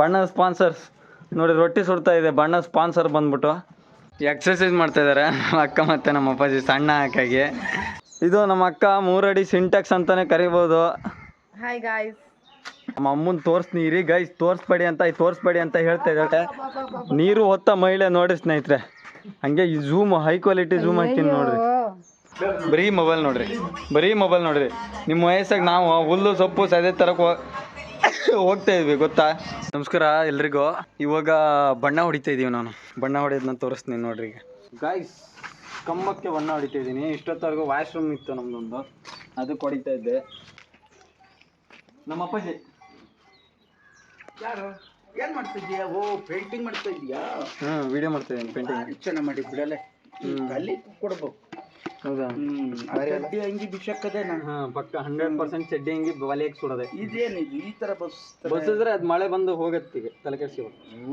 ಬಣ್ಣ ಸ್ಪಾನ್ಸರ್ಸ್ ನೋಡಿ ರೊಟ್ಟಿ ಸುಡ್ತಾ ಇದೆ. ಬಣ್ಣ ಸ್ಪಾನ್ಸರ್ ಬಂದ್ಬಿಟ್ಟು. ಎಕ್ಸರ್ಸೈಸ್ ಮಾಡ್ತಾ ಇದ್ದಾರೆ ನಮ್ಮ ಅಕ್ಕ ಮತ್ತು ನಮ್ಮ ಅಪ್ಪಾಜಿ ಸಣ್ಣ ಹಾಕಾಗಿ ಇದು ನಮ್ಮ ಅಕ್ಕ ಮೂರಡಿ ಸಿಂಟೆಕ್ಸ್ ಅಂತಾನೆ ಕರಿಬೋದು. ಹಾಯ್ ಗಾಯ್ಸ್ ನಮ್ಮ ಅಮ್ಮನ್ ತೋರ್ಸ್ ಇರಿ ಗೈಸ್ ತೋರಿಸ್ಬೇಡಿ ಅಂತ ತೋರಿಸ್ಬೇಡಿ ಅಂತ ಹೇಳ್ತಾ ಇದ್ದಾಳೆ ನೀರು ಹೊತ್ತ ಮಹಿಳೆ ನೋಡಿ ಸ್ನೇಹಿತರೆ. ಹಂಗೆ ಈ ಝೂಮ್ ಹೈ ಕ್ವಾಲಿಟಿ ಝೂಮ್ ಹಾಕ್ತೀನಿ ನೋಡ್ರಿ. ಬರೀ ಮೊಬೈಲ್ ನೋಡ್ರಿ. ಬರೀ ಮೊಬೈಲ್ ನೋಡ್ರಿ. ನಿಮ್ಮ ವಯಸ್ಸಾಗ ನಾವು ಹುಲ್ಲು ಸೊಪ್ಪು ಸದೇ ತರಕ್ಕೆ ಹೋಗ್ತಾ ಇದ್ವಿ ಗೊತ್ತಾ? ನಮಸ್ಕಾರ ಎಲ್ರಿಗೂ. ಇವಾಗ ಬಣ್ಣ ಹೊಡಿತಾ ಇದೀವಿ ನಾನು. ಬಣ್ಣ ಹೊಡೆಯೋದನ್ನ ತೋರಿಸ್ತೀನಿ ನೋಡ್ರಿ ಈಗ. ಗಾಯ್ಸ್ ಕಂಬಕ್ಕೆ ಬಣ್ಣ ಹೊಡಿತಾ ಇದ್ದೀನಿ ಇಷ್ಟೊತ್ತವರೆಗೂ ವಾಶ್ರೂಮ್ ಇತ್ತು ನಮ್ದೊಂದು. ಅದಕ್ಕೆ ಹೊಡಿತಾ ಇದ್ದೆ. ನಮ್ಮ ಅಪ್ಪಾಜಿ. ಯಾರು? ಏನ್ ಮಾಡ್ತಾ ಇದೀಯ? ಓ ಪೇಂಟಿಂಗ್ ಮಾಡ್ತಾ ಇದೀಯಾ? ಹ್ಮ್ ವಿಡಿಯೋ ಮಾಡ್ತಾ ಇದ್ದೀನಿ ಪೇಂಟಿಂಗ್ ಚೆನ್ನಾಗಿ ಮಾಡಿ ಬಿಡಲೆ ಅಲ್ಲಿ ಕೊಡ್ಬೇಕು. ಕಡ್ಡಿ ಅಂಗಿ ಬಿಸಕ್ಕದೆ ನಾನು ಹಾಂ ಪಕ್ಕ ಹಂಡ್ರೆಡ್ ಪರ್ಸೆಂಟ್ ಚಡ್ಡಿ ಹಂಗಿ ಬಲಿಯಕ್ಕೆ ಸುಡೋದೆ. ಇದೇನಿದು ಈ ತರ ಬಸ್ ಬಸ್ಸಿದ್ರೆ ಅದು ಮಳೆ ಬಂದು ಹೋಗತ್ತೆ ಈಗ ತಲೆ ಕೆಡಿಸಿ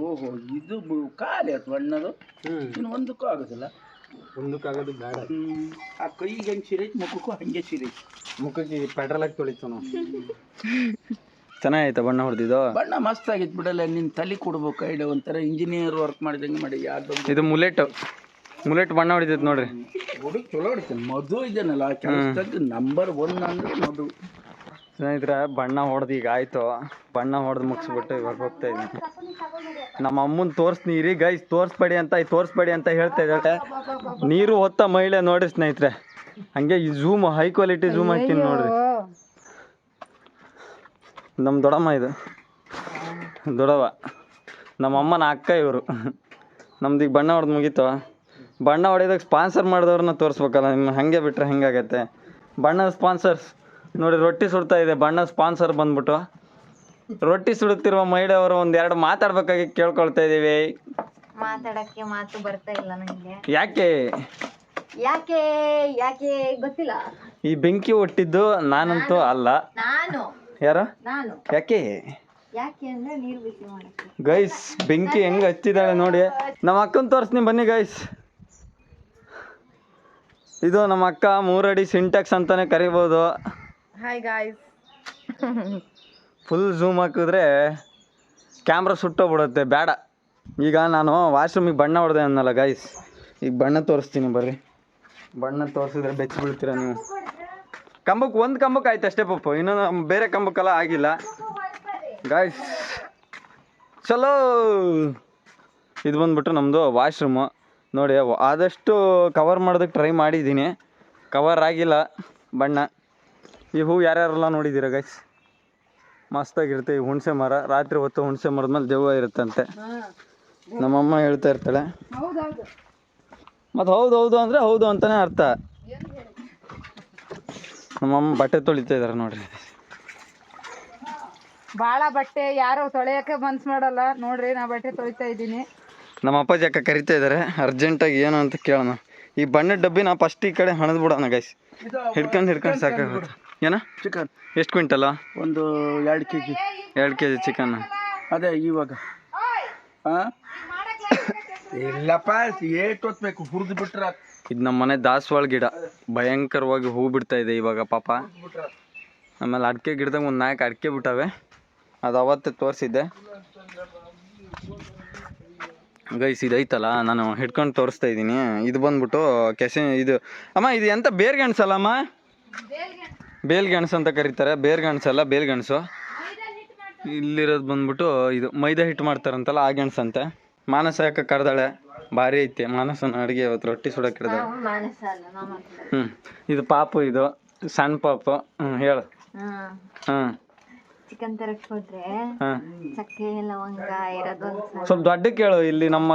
ಓಹೋ ಇದು ಕಾಲಿ ಖಾಲಿ ಆಯ್ತು ಬಣ್ಣದು ಹ್ಞೂ ಇನ್ನು ಒಂದಕ್ಕೂ ಆಗೋದಿಲ್ಲ. ಮುಂದಕ್ಕಾಗೋದು ಬೇಡ. ಹ್ಮ್ ಆ ಕೈಗೆ ಹೆಂಗ್ ಸಿರಿ ಮುಖಕ್ಕೂ ಹಂಗೆ ಸಿರಿ ಮುಖಕ್ಕೆ ಪೆಟ್ರೋಲ್ ಹಾಕಿ ತೊಳಿತು ನಾವು ಚೆನ್ನಾಗೈತೆ ಬಣ್ಣ ಹೊಡೆದಿದ್ದು? ಬಣ್ಣ ಮಸ್ತ್ ಆಗಿತ್ತು ಬಿಡಲ್ಲ ನಿನ್ ತಲೆ ಕೊಡ್ಬೇಕು ಐಡಿಯಾ ಒಂಥರ ಇಂಜಿನಿಯರ್ ವರ್ಕ್ ಮಾಡಿದಂಗೆ ಮಾಡಿ ಯಾವ್ದು ಇದು ಮುಲೆಟ್ ಮುಲೆಟ್ ಬಣ್ಣ ಹೊಡಿತೈತೆ ನೋಡ್ರಿ. ಹುಡುಗ ಚಲೋ ಹೊಡಿತಾನೆ ಮಧು ಇದನ್ನಲ್ಲ ಆ ಕೆಲಸದಾಗ ನಂಬರ್ ಒನ್ ಅಂದ್ರೆ ಮಧು. ಸ್ನೇಹಿತರೆ ಬಣ್ಣ ಹೊಡೆದು ಈಗ ಆಯ್ತು. ಬಣ್ಣ ಹೊಡೆದು ಮುಗಿಸ್ಬಿಟ್ಟು ಇವಾಗ ಹೋಗ್ತಾ ಇದ್ದೀನಿ. ನಮ್ಮ ಅಮ್ಮನ ತೋರಿಸ್ನಿ ರೀ ಗೈಸ್ ತೋರಿಸ್ಬೇಡಿ ಅಂತ ತೋರಿಸ್ಬೇಡಿ ಅಂತ ಹೇಳ್ತಾ ಇದ್ದಾಳೆ ನೀರು ಹೊತ್ತ ಮಹಿಳೆ ನೋಡಿ ಸ್ನೇಹಿತರೆ. ಹಂಗೆ ಈ ಝೂಮ್ ಹೈ ಕ್ವಾಲಿಟಿ ಝೂಮ್ ಹಾಕಿನಿ ನೋಡ್ರಿ. ನಮ್ಮ ದೊಡಮ್ಮ ಇದು. ದೊಡವ ನಮ್ಮ ಅಮ್ಮನ ಅಕ್ಕ ಇವರು. ನಮ್ದು ಈಗ ಬಣ್ಣ ಹೊಡೆದು ಮುಗೀತು. ಬಣ್ಣ ಹೊಡೆಯೋದಕ್ಕೆ ಸ್ಪಾನ್ಸರ್ ಮಾಡಿದವ್ರನ್ನ ತೋರಿಸ್ಬೇಕಲ್ಲ ನಿಮ್ಮ ಹಾಗೆ ಬಿಟ್ಟರೆ ಹೆಂಗಾಗತ್ತೆ ಬಣ್ಣದ ಸ್ಪಾನ್ಸರ್ಸ್ ನೋಡಿ ರೊಟ್ಟಿ ಸುಡ್ತಾ ಇದೆ ಬಣ್ಣ ಸ್ಪಾನ್ಸರ್ ಬಂದ್ಬಿಟ್ಟು. ರೊಟ್ಟಿ ಸುಡುತ್ತಿರುವ ಮಹಿಳೆಯವರು ಒಂದೆರಡು ಮಾತಾಡ್ಬೇಕಾಗಿ ಕೇಳ್ಕೊಳ್ತಾ ಇದ್ದೀವಿ. ಮಾತಾಡಕ್ಕೆ ಮಾತು ಬರ್ತಾ ಇಲ್ಲ ನನಗೆ ಯಾಕೆ? ಯಾಕೆ ಯಾಕೆ ಗೊತ್ತಿಲ್ಲ. ಈ ಬೆಂಕಿ ಒಟ್ಟಿದ್ದು ನಾನಂತೂ ಅಲ್ಲ. ನಾನು. ಯಾರು? ನಾನು. ಯಾಕೆ? ಯಾಕೆ ಅಂದ್ರೆ ನೀರು ಬಿಸಿ ಮಾಡಕ್ಕೆ. ಗೈಸ್ ಬೆಂಕಿ ಹೆಂಗ್ ಹಚ್ಚಿದಾಳೆ ನೋಡಿ. ನಮ್ಮ ಅಕ್ಕನ ತೋರಿಸ್ತೀನಿ ಬನ್ನಿ ಗೈಸ್. ಇದು ನಮ್ಮ ಅಕ್ಕ ಮೂರಡಿ ಸಿಂಟೆಕ್ಸ್ ಅಂತಾನೆ ಕರಿಬೋದು. ಹಾಯ್ ಗಾಯ್ಸ್ ಫುಲ್ ಝೂಮ್ ಹಾಕಿದ್ರೆ ಕ್ಯಾಮ್ರಾ ಸುಟ್ಟೋಗ್ಬಿಡುತ್ತೆ ಬೇಡ. ಈಗ ನಾನು ವಾಶ್ರೂಮಿಗೆ ಬಣ್ಣ ಹೊಡೆದೆ ಅನ್ನಲ್ಲ ಗಾಯ್ಸ್ ಈಗ ಬಣ್ಣ ತೋರಿಸ್ತೀನಿ ಬರ್ರಿ. ಬಣ್ಣ ತೋರಿಸಿದ್ರೆ ಬೆಚ್ಚಿ ಬೀಳ್ತೀರ ನೀವು? ಕಂಬಕ್ಕೆ ಒಂದು ಕಂಬಕ್ಕೆ ಆಯ್ತು ಅಷ್ಟೇ ಪಪ್ಪು ಇನ್ನೊಂದು ಬೇರೆ ಕಂಬಕ್ಕೆಲ್ಲ ಆಗಿಲ್ಲ. ಗಾಯ್ಸ್ ಚಲೋ. ಇದು ಬಂದ್ಬಿಟ್ಟು ನಮ್ಮದು ವಾಶ್ರೂಮು ನೋಡಿ ಆದಷ್ಟು ಕವರ್ ಮಾಡೋದಕ್ಕೆ ಟ್ರೈ ಮಾಡಿದ್ದೀನಿ. ಕವರ್ ಆಗಿಲ್ಲ ಬಣ್ಣ. ಈ ಹೂವು ಯಾರ್ಯಾರೆಲ್ಲ ನೋಡಿದ್ದೀರ ಗೈಸ್ ಮಸ್ತಾಗಿರುತ್ತೆ ಈ ಹುಣಸೆ ಮರ. ರಾತ್ರಿ ಹೊತ್ತು ಹುಣಸೆ ಮರದ ಮೇಲೆ ದೆವ್ವ ಇರುತ್ತಂತೆ. ನಮ್ಮಮ್ಮ ಹೇಳ್ತಾ ಇರ್ತಾಳೆ. ಮತ್ತು ಹೌದು ಹೌದು ಅಂದರೆ ಹೌದು ಅಂತಲೇ ಅರ್ಥ. ನಮ್ಮಮ್ಮ ಬಟ್ಟೆ ತೊಳಿತಾ ಇದ್ದಾರೆ ನೋಡ್ರಿ. ಭಾಳ ಬಟ್ಟೆ ಯಾರು ತೊಳೆಯಕ್ಕೆ ಮನ್ಸ್ ಮಾಡಲ್ಲ. ನೋಡ್ರಿ ನಾ ಬಟ್ಟೆ ತೊಳಿತಾ ಇದ್ದೀನಿ. ನಮ್ಮ ಅಪ್ಪಾಜಿ ಅಕ್ಕ ಕರಿತಾ ಇದ್ದಾರೆ ಅರ್ಜೆಂಟಾಗಿ ಏನು ಅಂತ ಕೇಳೋಣ. ಈ ಬಣ್ಣದ ಡಬ್ಬಿ ನಾ ಫಸ್ಟ್ ಈ ಕಡೆ ಹಣದ್ ಬಿಡೋಣ ಗೈಸ್ ಹಿಡ್ಕೊಂಡು ಹಿಡ್ಕೊಂಡು ಸಾಕಾಗುತ್ತೆ. ಏನ? ಚಿಕನ್ ಎಷ್ಟು ಕ್ವಿಂಟಲ್ಲ ಒಂದು ಎರಡು ಕೆ ಜಿ ಎರಡು ಕೆ ಜಿ ಚಿಕನ್ ಅದೇ ಇವಾಗ. ಹಾಂ ಇಲ್ಲಪ್ಪ ಏಟ್ ಹೊತ್ಬೇಕು ಹುರಿದು ಬಿಟ್ರ. ಇದು ನಮ್ಮ ಮನೆ ದಾಸವಾಳ ಗಿಡ. ಭಯಂಕರವಾಗಿ ಹೂ ಬಿಡ್ತಾ ಇದೆ ಇವಾಗ ಪಾಪ. ಆಮೇಲೆ ಅಡಿಕೆ ಗಿಡದಾಗ ಒಂದು ನಾಲ್ಕು ಅಡಿಕೆ ಬಿಟ್ಟಾವೆ. ಅದು ಅವತ್ತೇ ತೋರಿಸಿದ್ದೆ. ಗೈಸ್ ಇದೈತಲ್ಲ ನಾನು ಹಿಡ್ಕೊಂಡು ತೋರಿಸ್ತಾ ಇದ್ದೀನಿ. ಇದು ಬಂದ್ಬಿಟ್ಟು ಕೆಸೆ ಇದು ಅಮ್ಮ ಇದು ಎಂತ ಬೇರ್ಗೆಣಸಲ್ಲ ಅಮ್ಮ? ಬೇಲ್ಗೆಣಸು ಅಂತ ಕರೀತಾರೆ. ಬೇಲ್ ಬೇಲ್ಗೆಣಸು ಇಲ್ಲಿರೋದು ಬಂದ್ಬಿಟ್ಟು ಇದು ಮೈದಾ ಹಿಟ್ಟು ಮಾಡ್ತಾರಂತಲ್ಲ ಆ ಗೆಣಸಂತೆ ಮಾನಸ ಯಾಕೆ ಕರೆದಾಳೆ? ಭಾರಿ ಐತೆ ಮಾನಸನ ಅಡುಗೆ ಇವತ್ತು ರೊಟ್ಟಿ ಸುಡಕ್ಕೆ ಅಲ್ಲ ಮಾತಾಡೋದು. ಹ್ಞೂ ಇದು ಪಾಪು ಇದು ಸಣ್ಣ ಪಾಪು. ಹ್ಞೂ ಹೇಳು. ಹ್ಮ್. ಹಾಂ ಚಿಕನ್ ತರಕ್ ಹೋದ್ರೆ ಹಾಂ. ಚಕ್ಕೆ ಲವಂಗ ಇರೋದು ಒಂದ್ ಸ್ವಲ್ಪ. ದೊಡ್ಡ ಕೇಳು ಇಲ್ಲಿ ನಮ್ಮ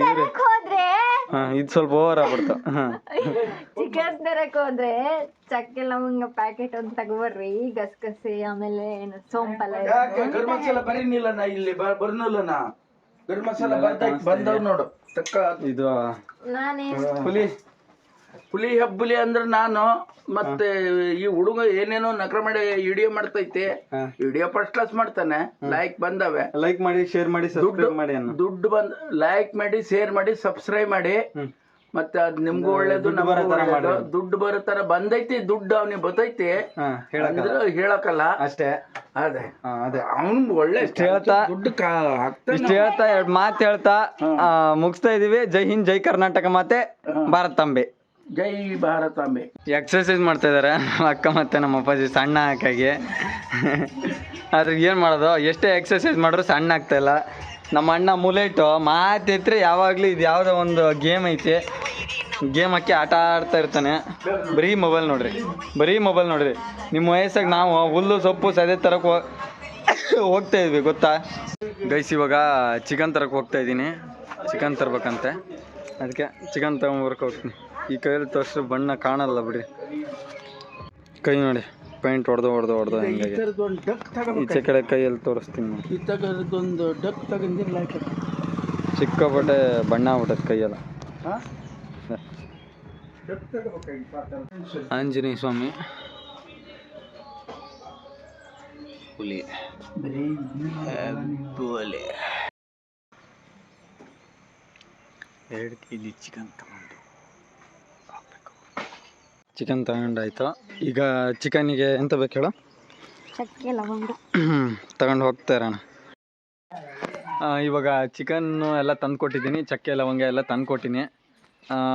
ಇವ್ರು ಹೋದ್ರೆ ಹಾಂ ಇದು ಸ್ವಲ್ಪ ಓವರ್ ಆಗ್ಬಿಡ್ತು. ಹಾಂ. ಚಿಕನ್ ತರಕ್ ಹೋದ್ರೆ ಚಕ್ಕೆ ಲವಂಗ ಪ್ಯಾಕೆಟ್ ಒಂದು ತಗೋಬರ್ರಿ ಗಸಗಸೆ ಆಮೇಲೆ ಏನು ಸೋಂಪಲ್ಲ ಯಾಕೆ ಗರಂ ಮಸಾಲ ಬರೀನಿಲ್ಲ ನಾ ಇಲ್ಲಿ ಬರ್ನಲ್ಲ ನಾ ಗರಂ ಮಸಾಲ ಬರ್ದಾಯ್ತು ಬಂದವ್ ನೋಡು ತಕ್ಕ ಇದು ನಾನೇ ಹುಲಿ ಹುಲಿ ಹಬ್ಬುಲಿ ಅಂದ್ರೆ ನಾನು ಮತ್ತೆ ಈ ಹುಡುಗ ಏನೇನೋ ನಕರ ಮಾಡಿ ವಿಡಿಯೋ ಮಾಡ್ತೈತೆ ವಿಡಿಯೋ ಫಸ್ಟ್ ಕ್ಲಾಸ್ ಮಾಡ್ತಾನೆ ಲೈಕ್ ಬಂದವೆ. ಲೈಕ್ ಮಾಡಿ ಶೇರ್ ಮಾಡಿ ಸಬ್ಸ್ಕ್ರೈಬ್ ಮಾಡಿ ದುಡ್ಡು ಬಂದ ಲೈಕ್ ಮಾಡಿ ಶೇರ್ ಮಾಡಿ ಸಬ್ಸ್ಕ್ರೈಬ್ ಮಾಡಿ. ಮತ್ತೆ ಅದ್ ನಿಮ್ಗೂ ಒಳ್ಳೇದು ದುಡ್ಡು ಬರೋ ತರ ದುಡ್ಡು ಬಂದೈತಿ ದುಡ್ಡು ಅವನಿಗೆ ಬತ್ತೈತಿ. ಹಾ ಹೇಳಕಲ್ಲ ಅಷ್ಟೇ. ಅದೇ. ಅದೇ. ಅವನು ಒಳ್ಳೆ ಹೇಳ್ತಾ- ದುಡ್ಡು ಇಷ್ಟ ಹೇಳ್ತಾ ಎರಡು ಮಾತು ಹೇಳ್ತಾ ಮುಗಿಸ್ತಾ ಇದೀವಿ. ಜೈ ಹಿಂದ್ ಜೈ ಕರ್ನಾಟಕ ಮಾತೆ. ಭಾರತಾಂಬೆ ಜೈ ಭಾರತಾಂಬೆ ಎಕ್ಸರ್ಸೈಸ್ ಮಾಡ್ತಾ ಇದಾರೆ. ಅಕ್ಕ ಮತ್ತೆ ನಮ್ಮ ಅಪ್ಪಾಜಿ ಸಣ್ಣ ಹಾಕಾಗಿ ಆದ್ರೆ ಏನು ಮಾಡೋದು? ಎಷ್ಟೇ ಎಕ್ಸರ್ಸೈಸ್ ಮಾಡಿದ್ರು ಸಣ್ಣ ಇಲ್ಲ. ನಮ್ಮ ಅಣ್ಣ ಮುಲೇಟು ಮಾತೆತ್ರೆ ಯಾವಾಗಲೂ ಇದು ಯಾವುದೋ ಒಂದು ಗೇಮ್ ಐತಿ. ಗೇಮ್ ಹಾಕಿ ಆಟ ಆಡ್ತಾ ಇರ್ತಾನೆ. ಬರೀ ಮೊಬೈಲ್ ನೋಡ್ರಿ. ಬರೀ ಮೊಬೈಲ್ ನೋಡ್ರಿ. ನಿಮ್ಮ ವಯಸ್ಸಾಗ ನಾವು ಹುಲ್ಲು, ಸೊಪ್ಪು, ಸದೆ ತರಕ್ಕೆ ಹೋಗ್ತಾ ಇದ್ವಿ, ಗೊತ್ತಾ? ಗೈಸ್ ಇವಾಗ ಚಿಕನ್ ತರಕ್ಕೆ ಹೋಗ್ತಾ ಇದ್ದೀನಿ. ಚಿಕನ್ ತರ್ಬೇಕಂತೆ. ಅದಕ್ಕೆ ಚಿಕನ್ ತಗೊಂಬರ್ಕೆ ಹೋಗ್ತೀನಿ. ಈ ಕೈಯಲ್ಲಿ ತೋರಿಸಿದ್ರೆ ಬಣ್ಣ ಕಾಣಲ್ಲ ಬಿಡಿ. ಕೈ ನೋಡಿ ಪೈಂಟ್ ಹೊಡೆದು ಹೊಡೆದು ಹೊಡೆದು ಹಿಂಗಾಗಿ. ಈಚೆ ಕಡೆ ಕೈಯಲ್ಲಿ ತೋರಿಸ್ತೀನಿ ಸಿಕ್ಕಾಪಟ್ಟೆ ಬಣ್ಣ ಆಗ್ಬಿಟ್ಟದ ಕೈಯೆಲ್ಲ. ಆಂಜನೇಯ ಸ್ವಾಮಿ. ಹುಲಿ. ಎರಡು ಕೆ ಜಿ ಚಿಕನ್ ತಗೊಂಡು. ಚಿಕನ್ ತಗೊಂಡಾಯ್ತು? ಈಗ ಚಿಕನಿಗೆ ಎಂತ ಬೇಕು ಹೇಳು? ಚಕ್ಕೆ ಲವಂಗ. ತಗೊಂಡು ಹೋಗ್ತಾ ಇರೋಣ. ಆ, ಇವಾಗ ಚಿಕನ್ನು ಎಲ್ಲ ತಂದು ಕೊಟ್ಟಿದ್ದೀನಿ ಚಕ್ಕೆ ಲವಂಗ ಎಲ್ಲ ತಂದು ಕೊಟ್ಟಿನಿ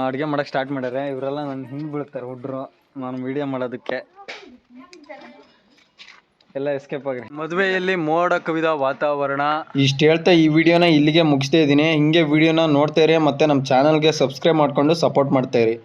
ಅಡುಗೆ ಮಾಡೋಕ್ಕೆ ಸ್ಟಾರ್ಟ್ ಮಾಡ್ಯಾರೆ. ಇವರೆಲ್ಲ ನನ್ನ ಹಿಂದೆ ಬೀಳ್ತಾರೆ ಹುಡ್ರು. ನಾನು ವಿಡಿಯೋ ಮಾಡೋದಕ್ಕೆ. ಎಲ್ಲ ಎಸ್ಕೇಪ್ ಆಗಿದೆ ಮದುವೆಯಲ್ಲಿ ಮೋಡ ಕವಿದ ವಾತಾವರಣ. ಇಷ್ಟು ಹೇಳ್ತಾ ಈ ವಿಡಿಯೋನ ಇಲ್ಲಿಗೆ ಮುಗಿಸ್ತಾ ಇದ್ದೀನಿ. ಹಿಂಗೆ ವಿಡಿಯೋನ ನೋಡ್ತಾ ಇರಿ ಮತ್ತೆ ನಮ್ಮ ಚಾನಲ್ಗೆ ಸಬ್ಸ್ಕ್ರೈಬ್ ಮಾಡ್ಕೊಂಡು ಸಪೋರ್ಟ್ ಮಾಡ್ತಾ ಇರಿ.